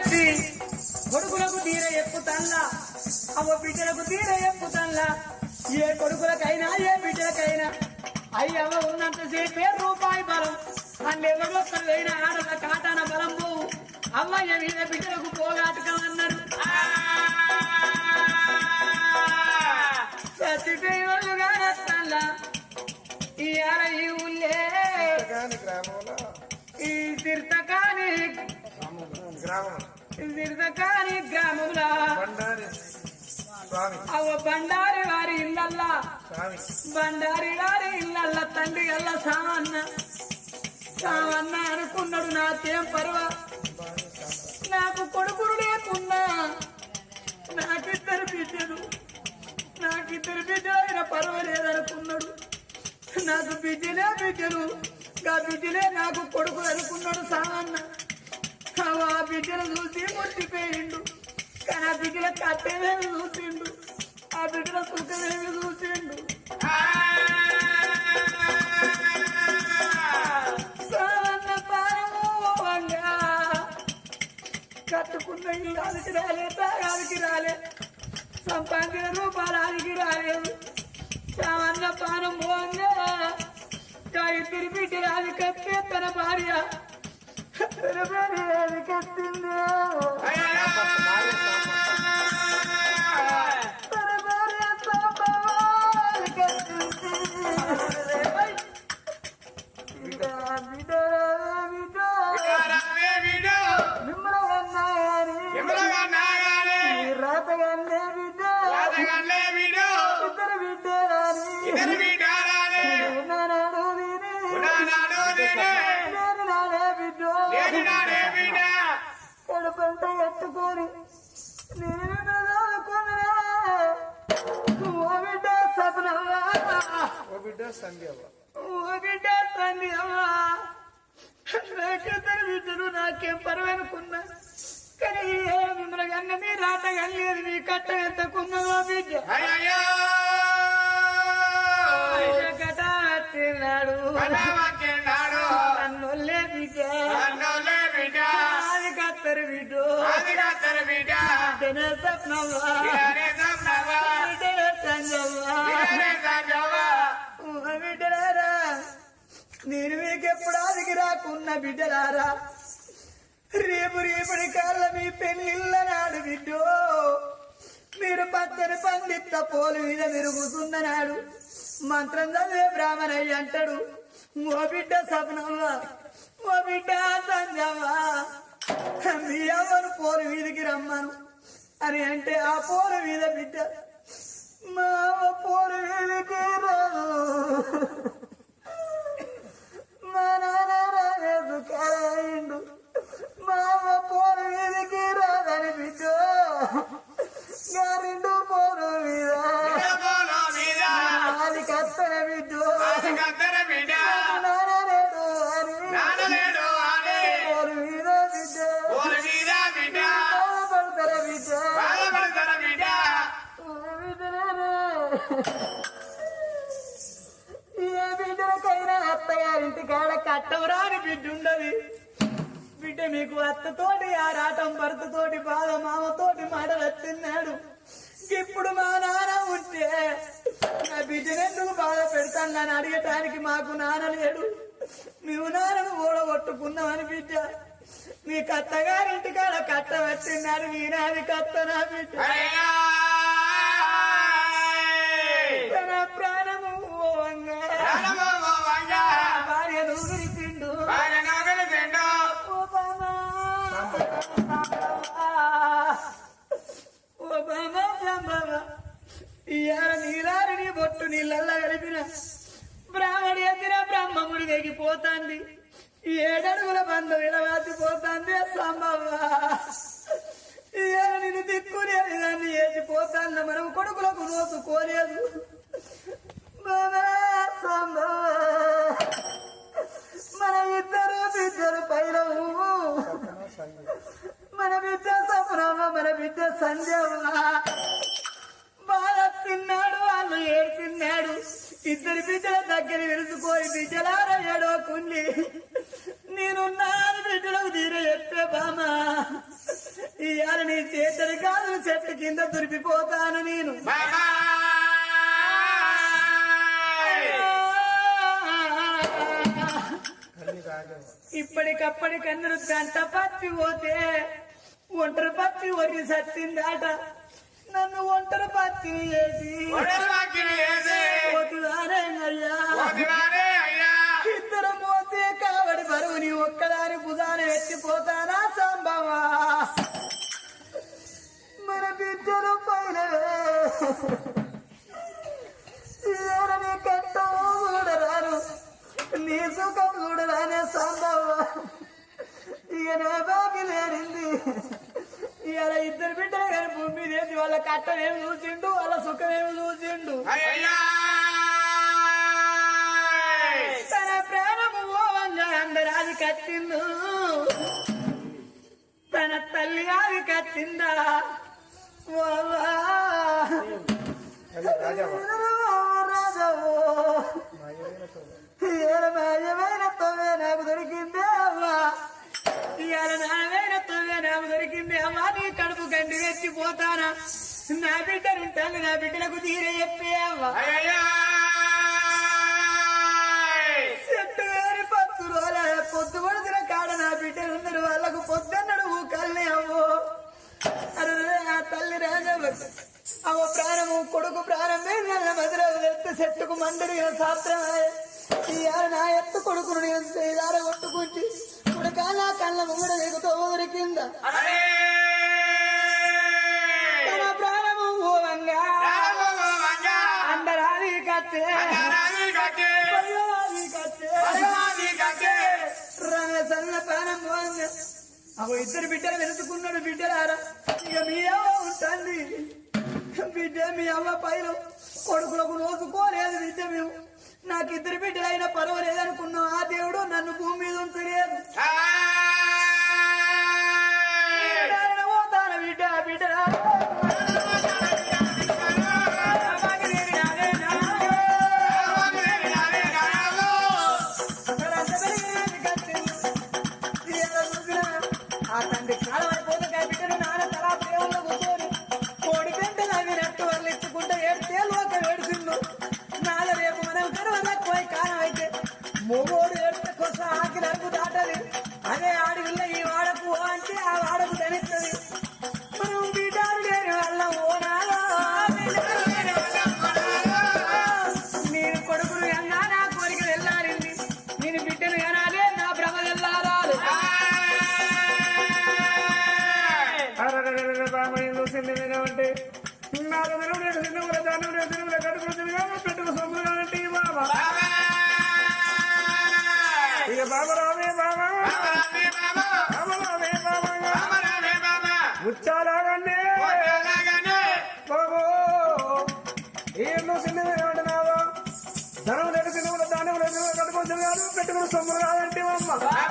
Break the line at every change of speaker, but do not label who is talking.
పెట్టి కొడుకులకు తీర ఎక్కుతల్లా అవ్వ బిడ్డలకు తీర ఎక్కుతల్లా ఏ కొడుకులకైనా ఏ బిడ్డలకైనా. అయ్యవ్వ ఉన్నంతసేపే రూపాయి బలం. అన్నెవరొక్కరైనా ఆడల కాటాన బలం పోవు. అవ్వయ్య మీద బిడ్డలకు పోగాటకం అన్నారు. ఈ
గ్రామంలో.
ఈ తిర్తకాని
గ్రామం.
గ్రామంలో
బండారి. స్వామి.
అవ బండారి వారి ఇళ్ళల్లా.
స్వామి.
బండారి వారి ఇళ్ళల్లా తండ్రి అల్ల సామన్న సామన్న అనుకున్నాడు నాకేం పర్వ? నాకు కొడుకుడు లేకున్నా. నాకిద్దరు బిడ్డలు. నాకిద్దరు బిడ్డలు అయినా పర్వాలేదనుకున్నాడు. నాకు బిడ్డలే బిడ్డలు. ఆ బిడ్డలే నాకు కొడుకులు అనుకున్నాడు సామన్న అవ ఆ బిడ్డలు చూసి ముట్టిపోయిండు కానీ ఆ బిడ్డల కట్టేదేమి చూసిండు? ఆ బిడ్డల సుఖమేమి చూసిండు? కట్టుకున్న ఇల్లు అదికి రాలే తాగాదికి రాలే. సంపాదించిన రూపాయలు అదికి రాలేదు సామన్న పానం పోంగా ఇద్దరు బిడ్డలు అది కట్టే తన భార్య తన భార్య అది బిడ్డ, బిడ్డ, బిడ్డ. బిడ్డ కడుపంట ఎత్తుకొని నేను చదువుకున్నా ఓ బిడ్డ సపనవ్వా
ఓ బిడ్డ సంధ్యవ్వ
ఓ బిడ్డ తల్లి అమ్మా నాకిద్దరు బిడ్డలు నాకేం పర్వనుకున్నా కానీ మిమ్మల్ని కన్నా మీ రాట కలిగేది మీ కట్ట ఎత్తకున్నదో బిడ్డ కట తిన్నాడు బిడ్డనే సప్నవ్వా బిడ్డనే సంజవ్వా ఓ బిడ్డలారా నేను మీకు ఎప్పుడు ఆదికి రాకున్న బిడ్డలారా? రేపు రేపటి కాళ్ళ మీ పెళ్ళిళ్ళ నాడు బిడ్డో. మీరు పచ్చని పండిత్త పోలు మీద మెరుగుతున్న నాడు మంత్రం చదివే బ్రాహ్మణయ్య అంటాడు ఓ బిడ్డ సపనవ్వా ఓ బిడ్డ సంజవ్వ మీ అమ్మను పోరు వీధికి రమ్మను. అని అంటే ఆ పోరు వీధ బిడ్డ మా పోరు వీధికి రాదు కట్టవరాని బిడ్డ ఉండదు బిడ్డ మీకు అత్తతోటి ఆరాటం భర్తతోటి బాధ మామతోటి మాటలు వచ్చిన్నాడు ఇప్పుడు మా నాన్న ఉంటే నా బిడ్డనెందుకు బాధ పెడతాను నన్ను అడిగటానికి మాకు నాన్న లేడు. మేము నాన్నను ఓడగొట్టుకున్నామని బిడ్డ. మీ కత్తగారింటి కాడ కట్ట వచ్చిన్నాడు మీ నాది కత్త నా బిడ్డ. ఓ ఓబామా సంభవ ఇయాల నీలారిని బొట్టు నీళ్ళల్లా గడిపిన బ్రాహ్మడి ఎత్తిన బ్రహ్మముడి వెగిపోతాంది ఏడడుగుల బంధం ఇడవాసిపోతాంది సంభవ ఇయాల నిన్ను దిక్కునేది దాన్ని వేసిపోతాన్న మనం కొడుకులకు నోసుకోలేదు బాబా బాగా తిన్నాడు వాళ్ళు ఏడ్చిన్నాడు ఇద్దరు బిడ్డల దగ్గర విరుచుకోయి బిడ్డలారా ఏడో కుంది. నేనున్నాను బిడ్డలకు తీర చెప్పే బామా. ఇవాళ నీ చేతడి కాదు చెట్టు కింద దురిపిపోతాను నేను.
తల్లి రాజవ్వ
ఇప్పటికప్పటి కన్నులు గంట పత్తి పోతే ఒంటరి పత్తి ఒరి సత్తిందాట. నన్ను ఒంటరి పోతుదానే అయ్యా. ఇద్దరు మోతే కావడి బరువుని ఒక్కదాని భుజాన ఎత్తిపోతానా సంభవా? మన బిడ్డలు పైన. నీ కట్టం చూడరాను నీ సుఖం చూడరానే సంభవా? ఇక నా బాకి లేనింది. ఇవాళ ఇద్దరు బిడ్డలు కానీ భూమి మీద ఏంది? వాళ్ళ కట్టం ఏమి చూసిండు? వాళ్ళ సుఖం ఏమి చూసిండు? తన ప్రాణము ఓవంగా అందరాది కచ్చిండు తన తల్లి.
తల్లి రాజవ్వ
రాజవో. ఇవాళ మాయమైన తొమ్మే నాకు దొరికిందే అమ్మా ఇవాళ నాయమైన వెచ్చిపోతానా నా బిడ్డలుంటాను నా బిడ్డలకు తీరే చెప్పే అమ్మా చెట్టు వేరి పత్తు రోజుల పొద్దు పడుతున్న కాడ నా బిడ్డలు ఉన్నారు వాళ్ళకు పొద్దున్నడు ఊకల్ని అవ్వో. అరే ఆ తల్లి రాజవ్వ అవ ప్రాణము కొడుకు ప్రాణమే నల్ల మధుర ఎత్తు చెట్టుకు మండలి శాస్త్రమే ఆడ నా ఎత్తు కొడుకును నేను చేదార కొట్టుకుంచి కొడుకా నా కళ్ళ ముంగడ దిగుతో కింద. ప్రాణం పోయింది అగో ఇద్దరు బిడ్డలు వెతుకున్నాడు బిడ్డలారా. ఇక మీ అవ్వ ఉంటుంది. బిడ్డ మీ అవ్వ పైన కొడుకులకు నోసుకోలేదు బిడ్డ మేము. నాకు ఇద్దరు బిడ్డలైనా పర్వాలేదు?
సొమ్ములు కాదంటే అమ్మ.